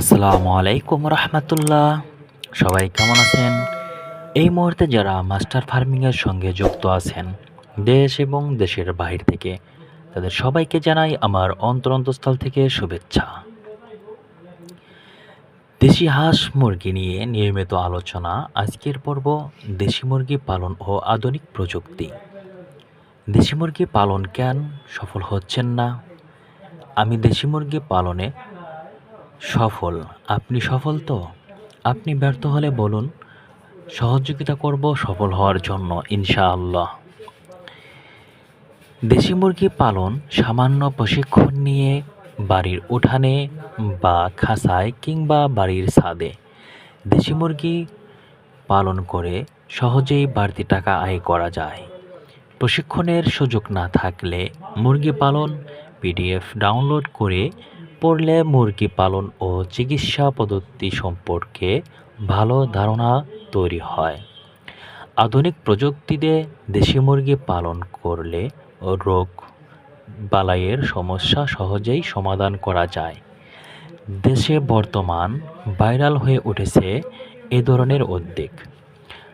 আসসালামু আলাইকুম রহমতুল্লাহ। সবাই কেমন আছেন? এই মুহূর্তে যারা মাস্টার ফার্মিংয়ের সঙ্গে যুক্ত আছেন, দেশ এবং দেশের বাহির থেকে, তাদের সবাইকে জানাই আমার অন্তরন্তস্থল থেকে শুভেচ্ছা। দেশি হাঁস মুরগি নিয়ে নিয়মিত আলোচনা, আজকের পর্ব দেশি মুরগি পালন ও আধুনিক প্রযুক্তি। দেশি মুরগি পালন কেন সফল হচ্ছেন না? আমি দেশি মুরগি পালনে সফল। আপনি সফল তো? আপনি ব্যর্থ হলে বলুন, সহযোগিতা করব সফল হওয়ার জন্য, ইনশাআল্লাহ। দেশি মুরগি পালন, সামান্য প্রশিক্ষণ নিয়ে বাড়ির উঠানে বা খাঁচায় কিংবা বাড়ির ছাদে। দেশি মুরগি পালন করে সহজেই বাড়তি টাকা আয় করা যায়। প্রশিক্ষণের সুযোগ না থাকলে মুরগি পালন, পিডিএফ ডাউনলোড করে পড়লে মুরগি পালন ও চিকিৎসা পদ্ধতি সম্পর্কে ভালো ধারণা তৈরি হয়। আধুনিক প্রযুক্তিতে দেশি মুরগি পালন করলে রোগ বালাইয়ের সমস্যা সহজেই সমাধান করা যায়। দেশে বর্তমান ভাইরাল হয়ে উঠেছে এ ধরনের উদ্যোগ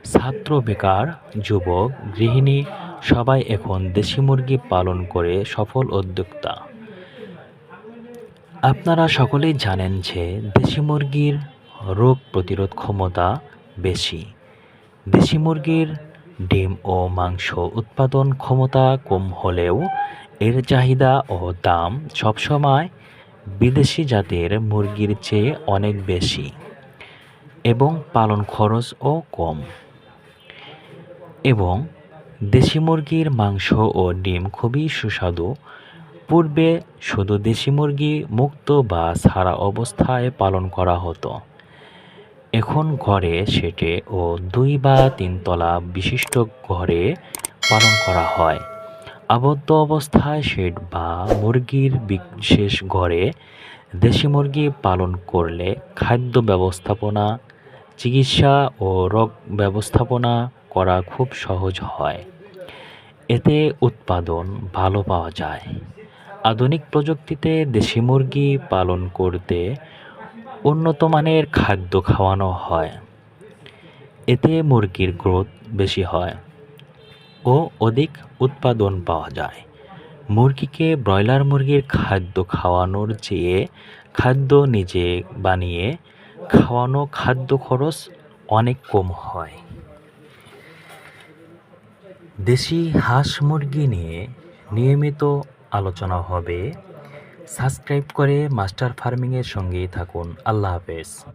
ছাত্র, বেকার, যুবক, গৃহিণী সবাই এখন দেশি মুরগি পালন করে সফল উদ্যোক্তা। আপনারা সকলেই জানেন যে দেশি মুরগির রোগ প্রতিরোধ ক্ষমতা বেশি। দেশি মুরগির ডিম ও মাংস উৎপাদন ক্ষমতা কম হলেও এর চাহিদা ও দাম সবসময় বিদেশি জাতের মুরগির চেয়ে অনেক বেশি এবং পালন খরচও কম। এবং দেশি মুরগির মাংস ও ডিম খুবই সুস্বাদু পূর্বে শুধু দেশি মুরগি মুক্ত বা ছাড়া অবস্থায় পালন করা হতো। এখন ঘরে সেটে ও দুই বা তিনতলা বিশিষ্ট ঘরে পালন করা হয়। আবদ্ধ অবস্থায় শেড বা মুরগির বিশেষ ঘরে দেশি মুরগি পালন করলে খাদ্য ব্যবস্থাপনা, চিকিৎসা ও রোগ ব্যবস্থাপনা করা খুব সহজ হয়। এতে উৎপাদন ভালো পাওয়া যায়। আধুনিক প্রযুক্তিতে দেশি মুরগি পালন করতে উন্নত মানের খাদ্য খাওয়ানো হয়। এতে মুরগির গ্রোথ বেশি হয় ও অধিক উৎপাদন পাওয়া যায়। মুরগিকে ব্রয়লার মুরগির খাদ্য খাওয়ানোর চেয়ে খাদ্য নিজে বানিয়ে খাওয়ানো খাদ্য খরচ অনেক কম হয়। দেশি হাঁস মুরগি নিয়ে নিয়মিত আলোচনা হবে। সাবস্ক্রাইব করে মাস্টার ফার্মিংয়ের সঙ্গেই থাকুন। আল্লাহ হাফেজ।